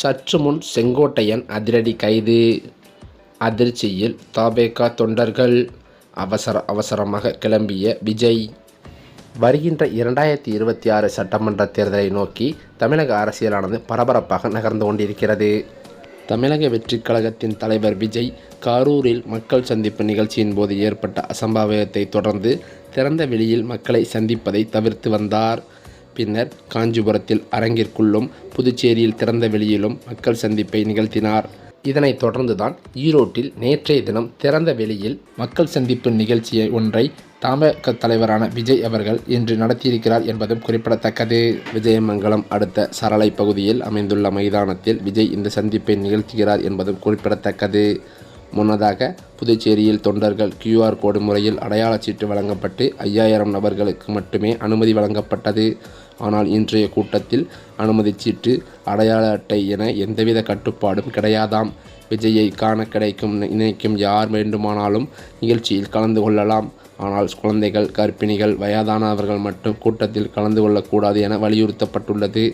சற்று முன் செங்கோட்டையன் அதிரடி கைது. அதிர்ச்சியில் தாபேகா தொண்டர்கள் அவசர அவசரமாக கிளம்பிய விஜய். வருகின்ற இரண்டாயிரத்தி இருபத்தி ஆறு சட்டமன்ற தேர்தலை நோக்கி தமிழக அரசியலானது பரபரப்பாக நகர்ந்து கொண்டிருக்கிறது. தமிழக வெற்றிக் கழகத்தின் தலைவர் விஜய் கரூரில் மக்கள் சந்திப்பு நிகழ்ச்சியின் போது ஏற்பட்ட அசம்பாவிதத்தை தொடர்ந்து திறந்த வெளியில் மக்களை சந்திப்பதை தவிர்த்து வந்தார். பின்னர் காஞ்சிபுரத்தில் அரங்கிற்குள்ளும் புதுச்சேரியில் திறந்த வெளியிலும் மக்கள் சந்திப்பை நிகழ்த்தினார். இதனைத் தொடர்ந்துதான் ஈரோட்டில் நேற்றைய தினம் திறந்த வெளியில் மக்கள் சந்திப்பு நிகழ்ச்சியை ஒன்றை தமாக தலைவரான விஜய் அவர்கள் இன்று நடத்தியிருக்கிறார் என்பதும் குறிப்பிடத்தக்கது. விஜயமங்கலம் அடுத்த சரளை பகுதியில் அமைந்துள்ள மைதானத்தில் விஜய் இந்த சந்திப்பை நிகழ்த்துகிறார் என்பதும் குறிப்பிடத்தக்கது. முன்னதாக புதுச்சேரியில் தொண்டர்கள் கியூஆர் கோடு முறையில் அடையாள சீட்டு வழங்கப்பட்டு ஐயாயிரம் நபர்களுக்கு மட்டுமே அனுமதி வழங்கப்பட்டது. ஆனால் இன்றைய கூட்டத்தில் அனுமதி சீட்டு அடையாள அட்டை என எந்தவித கட்டுப்பாடும் கிடையாதாம். விஜயை காண கிடைக்கும் நினைக்கும் யார் வேண்டுமானாலும் நிகழ்ச்சியில் கலந்து கொள்ளலாம். ஆனால் குழந்தைகள் கர்ப்பிணிகள் வயதானவர்கள் மட்டும் கூட்டத்தில் கலந்து கொள்ளக்கூடாது என வலியுறுத்தப்பட்டுள்ளது.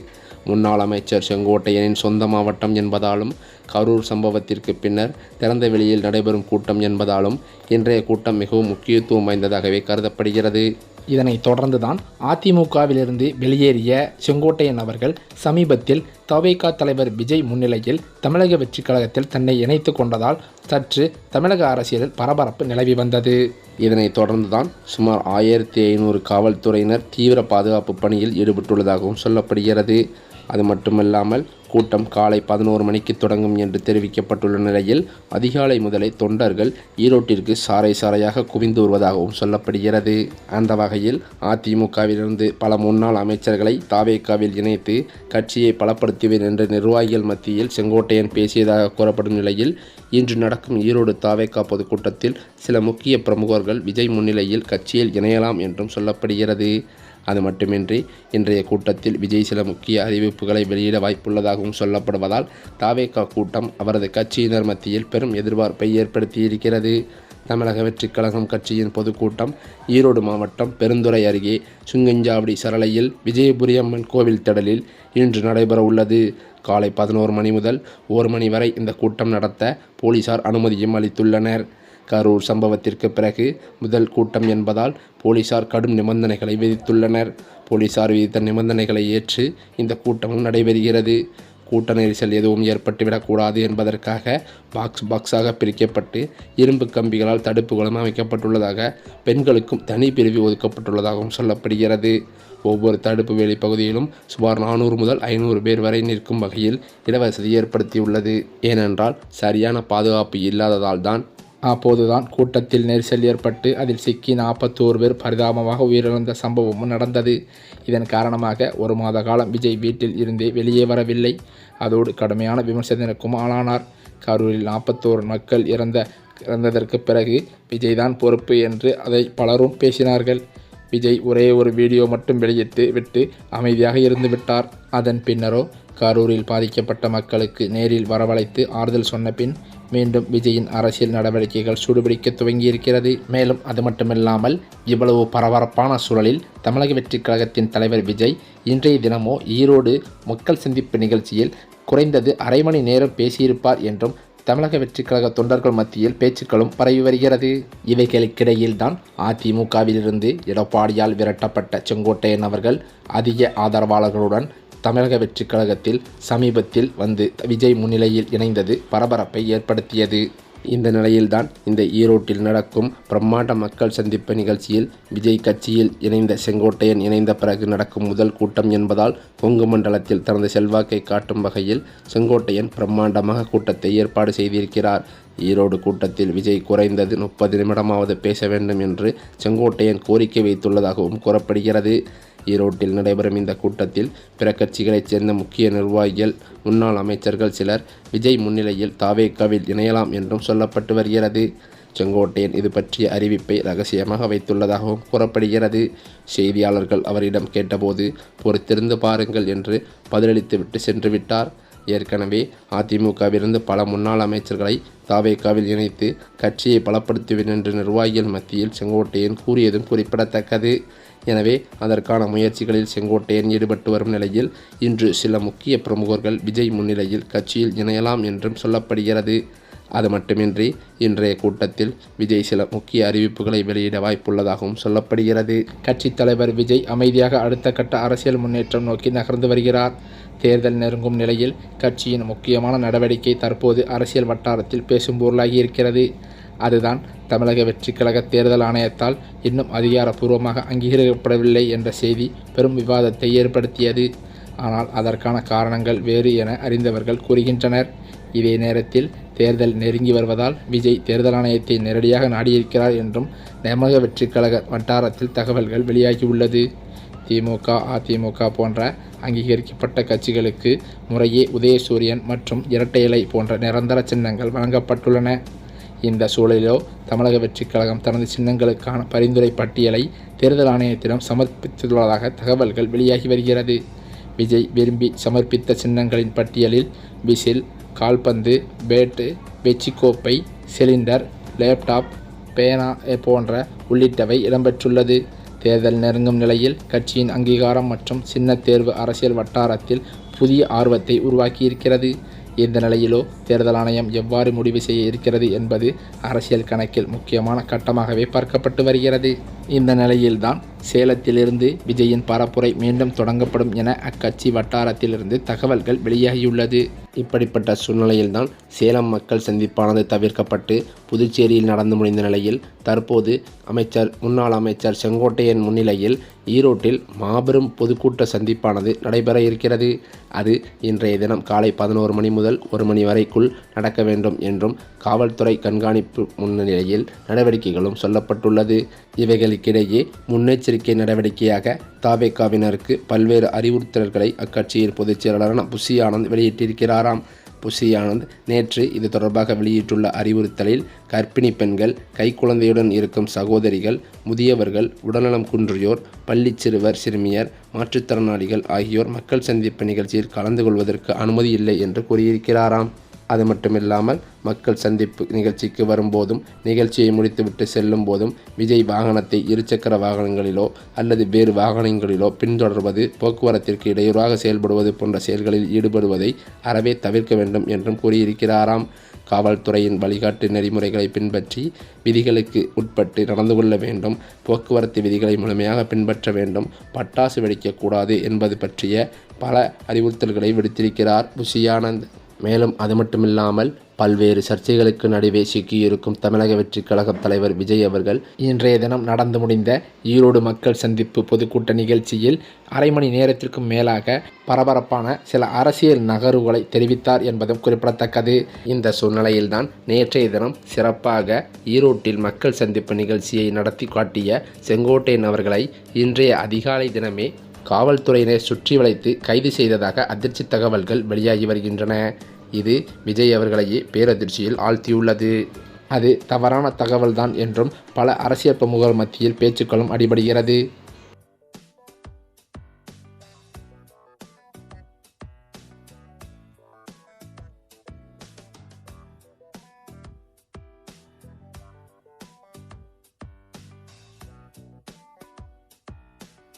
முன்னாள் அமைச்சர் செங்கோட்டையனின் சொந்த மாவட்டம் என்பதாலும் கரூர் சம்பவத்திற்கு பின்னர் திறந்த வெளியில் நடைபெறும் கூட்டம் என்பதாலும் இன்றைய கூட்டம் மிகவும் முக்கியத்துவம் வாய்ந்ததாகவே கருதப்படுகிறது. இதனை தொடர்ந்துதான் அதிமுகவிலிருந்து வெளியேறிய செங்கோட்டையன் அவர்கள் சமீபத்தில் தவேகா தலைவர் விஜய் முன்னிலையில் தமிழக வெற்றிக் கழகத்தில் தன்னை இணைத்து கொண்டதால் சற்று தமிழக அரசியலில் பரபரப்பு நிலவி வந்தது. இதனைத் தொடர்ந்துதான் சுமார் ஆயிரத்தி ஐநூறு காவல்துறையினர் தீவிர பாதுகாப்பு பணியில் ஈடுபட்டுள்ளதாகவும் சொல்லப்படுகிறது. அது மட்டுமல்லாமல் கூட்டம் காலை பதினோரு மணிக்கு தொடங்கும் என்று தெரிவிக்கப்பட்டுள்ள நிலையில் அதிகாலை முதலே தொண்டர்கள் ஈரோட்டிற்கு சாறை சாறையாக குவிந்து வருவதாகவும் சொல்லப்படுகிறது. அந்த வகையில் அதிமுகவிலிருந்து பல முன்னாள் அமைச்சர்களை தாவேக்காவில் இணைத்து கட்சியை பலப்படுத்துவேன் என்ற நிர்வாகிகள் மத்தியில் செங்கோட்டையன் பேசியதாக கூறப்படும் நிலையில் இன்று நடக்கும் ஈரோடு தாவேக்கா பொதுக்கூட்டத்தில் சில முக்கிய பிரமுகர்கள் விஜய் முன்னிலையில் கட்சியில் இணையலாம் என்றும் சொல்லப்படுகிறது. அது மட்டுமின்றி இன்றைய கூட்டத்தில் விஜய் சில முக்கிய அறிவிப்புகளை வெளியிட வாய்ப்புள்ளதாக இருப்பதாகவும் சொல்லப்படுவதால் தாவேகா கூட்டம் அவரது கட்சியினர் மத்தியில் பெரும் எதிர்பார்ப்பை ஏற்படுத்தியிருக்கிறது. தமிழக வெற்றிக் கழகம் கட்சியின் பொதுக்கூட்டம் ஈரோடு மாவட்டம் பெருந்துறை அருகே சுங்கஞ்சாவடி சரளையில் விஜயபுரி அம்மன் கோவில் திடலில் இன்று நடைபெற உள்ளது. காலை பதினோரு மணி முதல் ஒரு மணி வரை இந்த கூட்டம் நடத்த போலீசார் அனுமதியும் அளித்துள்ளனர். கரூர் சம்பவத்திற்கு பிறகு முதல் கூட்டம் என்பதால் போலீசார் கடும் நிபந்தனைகளை விதித்துள்ளனர். போலீசார் விதித்த நிபந்தனைகளை ஏற்று இந்த கூட்டமும் நடைபெறுகிறது. கூட்ட நெரிசல் எதுவும் ஏற்பட்டுவிடக்கூடாது என்பதற்காக பாக்ஸ் பாக்ஸாக பிரிக்கப்பட்டு இரும்பு கம்பிகளால் தடுப்புகளும் அமைக்கப்பட்டுள்ளதாக பெண்களுக்கும் தனி பிரிவு ஒதுக்கப்பட்டுள்ளதாகவும் சொல்லப்படுகிறது. ஒவ்வொரு தடுப்பு வேலி பகுதியிலும் சுமார் நானூறு முதல் ஐநூறு பேர் வரை நிற்கும் வகையில் இடவசதி ஏற்படுத்தியுள்ளது. ஏனென்றால் சரியான பாதுகாப்பு இல்லாததால் தான். அப்போதுதான் கூட்டத்தில் நெரிசல் ஏற்பட்டு அதில் சிக்கி நாற்பத்தோரு பேர் பரிதாபமாக உயிரிழந்த சம்பவமும் நடந்தது. இதன் காரணமாக ஒரு மாத காலம் விஜய் வீட்டில் இருந்தே வெளியே வரவில்லை. அதோடு கடுமையான விமர்சனத்திற்கும் ஆளானார். கரூரில் நாற்பத்தோரு மக்கள் இறந்த இறந்ததற்கு பிறகு விஜய் தான் பொறுப்பு என்று அதை பலரும் பேசினார்கள். விஜய் ஒரே ஒரு வீடியோ மட்டும் வெளியிட்டு விட்டு அமைதியாக இருந்து விட்டார். அதன் பின்னரோ கரூரில் பாதிக்கப்பட்ட மக்களுக்கு நேரில் வரவழைத்து ஆறுதல் சொன்ன பின் மீண்டும் விஜயின் அரசியல் நடவடிக்கைகள் சூடுபிடிக்க துவங்கியிருக்கிறது. மேலும் அது மட்டுமில்லாமல் இவ்வளவு பரபரப்பான சூழலில் தமிழக வெற்றிக் கழகத்தின் தலைவர் விஜய் இன்றைய தினமோ ஈரோடு மக்கள் சந்திப்பு நிகழ்ச்சியில் குறைந்தது அரை மணி நேரம் பேசியிருப்பார் என்றும் தமிழக வெற்றிக் கழக தொண்டர்கள் மத்தியில் பேச்சுக்களும் பரவி வருகிறது. இவைகளுக்கிடையில்தான் அதிமுகவிலிருந்து எடப்பாடியால் விரட்டப்பட்ட செங்கோட்டையன் அவர்கள் அதிக ஆதரவாளர்களுடன் தமிழக வெற்றிக் கழகத்தில் சமீபத்தில் வந்து விஜய் முன்னிலையில் இணைந்தது பரபரப்பை ஏற்படுத்தியது. இந்த நிலையில்தான் இந்த ஈரோட்டில் நடக்கும் பிரம்மாண்ட மக்கள் சந்திப்பு நிகழ்ச்சியில் விஜய் கட்சியில் இணைந்த செங்கோட்டையன் இணைந்த பிறகு நடக்கும் முதல் கூட்டம் என்பதால் கொங்கு மண்டலத்தில் தனது செல்வாக்கை காட்டும் வகையில் செங்கோட்டையன் பிரம்மாண்டமாக கூட்டத்தை ஏற்பாடு செய்திருக்கிறார். ஈரோடு கூட்டத்தில் விஜய் குறைந்தது முப்பது நிமிடமாவது பேச வேண்டும் என்று செங்கோட்டையன் கோரிக்கை வைத்துள்ளதாகவும் கூறப்படுகிறது. ஈரோட்டில் நடைபெறும் இந்த கூட்டத்தில் பிற கட்சிகளைச் சேர்ந்த முக்கிய நிர்வாகிகள் முன்னாள் அமைச்சர்கள் சிலர் விஜய் முன்னிலையில் தாவேக்காவில் இணையலாம் என்றும் சொல்லப்பட்டு வருகிறது. செங்கோட்டையன் இது பற்றிய அறிவிப்பை ரகசியமாக வைத்துள்ளதாகவும் கூறப்படுகிறது. செய்தியாளர்கள் அவரிடம் கேட்டபோது பொறுத்திருந்து பாருங்கள் என்று பதிலளித்துவிட்டு சென்று விட்டார் ஏற்கனவே அதிமுகவிலிருந்து பல முன்னாள் அமைச்சர்களை தாவேக்காவில் இணைத்து கட்சியை பலப்படுத்துவேன் என்று நிர்வாகிகள் மத்தியில் செங்கோட்டையன் கூறியதும் குறிப்பிடத்தக்கது. எனவே அதற்கான முயற்சிகளில் செங்கோட்டையன் ஈடுபட்டு வரும் நிலையில் இன்று சில முக்கிய பிரமுகர்கள் விஜய் முன்னிலையில் கட்சியில் இணையலாம் என்றும் சொல்லப்படுகிறது. அது மட்டுமின்றி இன்றைய கூட்டத்தில் விஜய் சில முக்கிய அறிவிப்புகளை வெளியிட வாய்ப்புள்ளதாகவும் சொல்லப்படுகிறது. கட்சித் தலைவர் விஜய் அமைதியாக அடுத்த கட்ட அரசியல் முன்னேற்றம் நோக்கி நகர்ந்து வருகிறார். தேர்தல் நெருங்கும் நிலையில் கட்சியின் முக்கியமான நடவடிக்கை தற்போது அரசியல் வட்டாரத்தில் பேசும் பொருளாகி இருக்கிறது. அதுதான் தமிழக வெற்றி கழக தேர்தல் ஆணையத்தால் இன்னும் அதிகாரப்பூர்வமாக அங்கீகரிக்கப்படவில்லை என்ற செய்தி பெரும் விவாதத்தை ஏற்படுத்தியது. ஆனால் அதற்கான காரணங்கள் வேறு என அறிந்தவர்கள் கூறுகின்றனர். இதே நேரத்தில் தேர்தல் நெருங்கி வருவதால் விஜய் தேர்தல் ஆணையத்தை நேரடியாக நாடியிருக்கிறார் என்றும் தமிழக வெற்றிக் கழக வட்டாரத்தில் தகவல்கள் வெளியாகியுள்ளது. திமுக அதிமுக போன்ற அங்கீகரிக்கப்பட்ட கட்சிகளுக்கு முறையே உதயசூரியன் மற்றும் இரட்டை இலை போன்ற நிரந்தர சின்னங்கள் வழங்கப்பட்டுள்ளன. இந்த சூழலிலோ தமிழக வெற்றிக் கழகம் தனது சின்னங்களுக்கான பரிந்துரை பட்டியலை தேர்தல் ஆணையத்திடம் சமர்ப்பித்துள்ளதாக தகவல்கள் வெளியாகி வருகிறது. விஜய் விரும்பி சமர்ப்பித்த சின்னங்களின் பட்டியலில் விசில் கால்பந்து பேட்டு வெச்சிக்கோப்பை சிலிண்டர் லேப்டாப் பேனா போன்ற உள்ளிட்டவை இடம்பெற்றுள்ளது. தேர்தல் நெருங்கும் நிலையில் கட்சியின் அங்கீகாரம் மற்றும் சின்ன தேர்வு அரசியல் வட்டாரத்தில் புதிய ஆர்வத்தை உருவாக்கியிருக்கிறது. இந்த நிலையிலோ தேர்தல் ஆணையம் எவ்வாறு முடிவு செய்ய இருக்கிறது என்பது அரசியல் கணக்கில் முக்கியமான கட்டமாகவே பார்க்கப்பட்டு வருகிறது. இந்த நிலையில்தான் சேலத்திலிருந்து விஜயின் பரப்புரை மீண்டும் தொடங்கப்படும் என அக்கட்சி வட்டாரத்திலிருந்து தகவல்கள் வெளியாகியுள்ளது. இப்படிப்பட்ட சூழ்நிலையில்தான் சேலம் மக்கள் சந்திப்பானது தவிர்க்கப்பட்டு புதுச்சேரியில் நடந்து முடிந்த நிலையில் தற்போது அமைச்சர் முன்னாள் அமைச்சர் செங்கோட்டையன் முன்னிலையில் ஈரோட்டில் மாபெரும் பொதுக்கூட்ட சந்திப்பானது நடைபெற இருக்கிறது. அது இன்றைய தினம் காலை பதினோரு மணி முதல் ஒரு மணி வரைக்குள் நடக்க வேண்டும் என்றும் காவல்துறை கண்காணிப்பு முன்னிலையில் நடவடிக்கைகளும் சொல்லப்பட்டுள்ளது. இவைகளுக்கிடையே முன்னெச்சரிக்கை நடவடிக்கையாக தாவேக்காவினருக்கு பல்வேறு அறிவுறுத்தல்களை அக்கட்சியின் பொதுச் செயலாளரான புஷி ஆனந்த் வெளியிட்டிருக்கிறாராம். புஷி ஆனந்த் நேற்று இது தொடர்பாக வெளியிட்டுள்ள அறிவுறுத்தலில் கர்ப்பிணி பெண்கள் கைக்குழந்தையுடன் இருக்கும் சகோதரிகள் முதியவர்கள் உடல்நலம் குன்றியோர் பள்ளி சிறுவர் சிறுமியர் மாற்றுத்திறனாளிகள் ஆகியோர் மக்கள் சந்திப்பு நிகழ்ச்சியில் கலந்து கொள்வதற்கு அனுமதி இல்லை என்று கூறியிருக்கிறாராம். அது மட்டுமில்லாமல் மக்கள் சந்திப்பு நிகழ்ச்சிக்கு வரும்போதும் நிகழ்ச்சியை முடித்துவிட்டு செல்லும் போதும் விஜய் வாகனத்தை இருசக்கர வாகனங்களிலோ அல்லது வேறு வாகனங்களிலோ பின்தொடர்வது போக்குவரத்திற்கு இடையூறாக செயல்படுவது போன்ற செயல்களில் ஈடுபடுவதை அறவே தவிர்க்க வேண்டும் என்றும் கூறியிருக்கிறாராம். காவல்துறையின் வழிகாட்டு நெறிமுறைகளை பின்பற்றி விதிகளுக்கு உட்பட்டு நடந்து கொள்ள வேண்டும் போக்குவரத்து விதிகளை முழுமையாக பின்பற்ற வேண்டும் பட்டாசு வெடிக்கக்கூடாது என்பது பற்றிய பல அறிவுறுத்தல்களை விடுத்திருக்கிறார் புஷியானந்த். மேலும் அது மட்டுமில்லாமல் பல்வேறு சர்ச்சைகளுக்கு நடுவே சிக்கியிருக்கும் தமிழக வெற்றிக் கழக தலைவர் விஜய் அவர்கள் இன்றைய தினம் நடந்து முடிந்த ஈரோடு மக்கள் சந்திப்பு பொதுக்கூட்ட நிகழ்ச்சியில் அரை மணி நேரத்திற்கும் மேலாக பரபரப்பான சில அரசியல் நகர்வுகளை தெரிவித்தார் என்பதும் குறிப்பிடத்தக்கது. இந்த சூழ்நிலையில்தான் நேற்றைய தினம் சிறப்பாக ஈரோட்டில் மக்கள் சந்திப்பு நிகழ்ச்சியை நடத்தி காட்டிய செங்கோட்டையன் அவர்களை இன்றைய அதிகாலை தினமே காவல்துறையினர் சுற்றி வளைத்து கைது செய்ததாக அதிர்ச்சி தகவல்கள் வெளியாகி வருகின்றன. இது விஜய் அவர்களையே பேரதிர்ச்சியில் ஆழ்த்தியுள்ளது. அது தவறான தகவல்தான் என்றும் பல அரசியல் பிரமுகர்கள் மத்தியில் பேச்சுக்களும் அடிபடுகிறது.